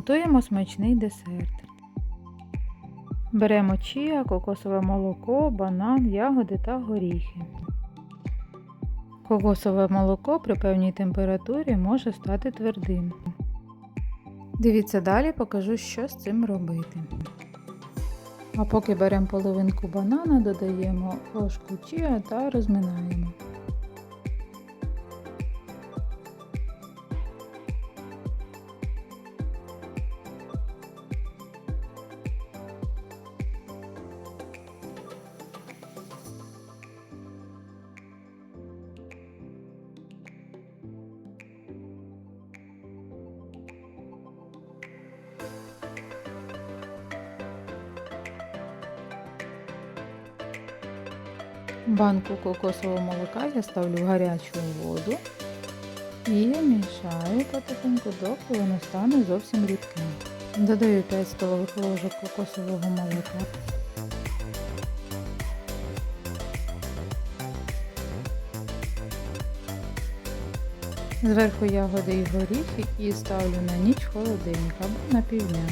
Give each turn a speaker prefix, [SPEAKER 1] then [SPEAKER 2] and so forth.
[SPEAKER 1] Готуємо смачний десерт. Беремо чія, кокосове молоко, банан, ягоди та горіхи. Кокосове молоко при певній температурі може стати твердим. Дивіться далі, покажу, що з цим робити. А поки беремо половинку банана, додаємо ложку чія та розминаємо. Банку кокосового молока я ставлю гарячу воду і мішаю потихеньку, доки воно стане зовсім рідким. Додаю 5 столових ложок кокосового молока. Зверху ягоди і горіхи і ставлю на ніч в холодильник або на півдня.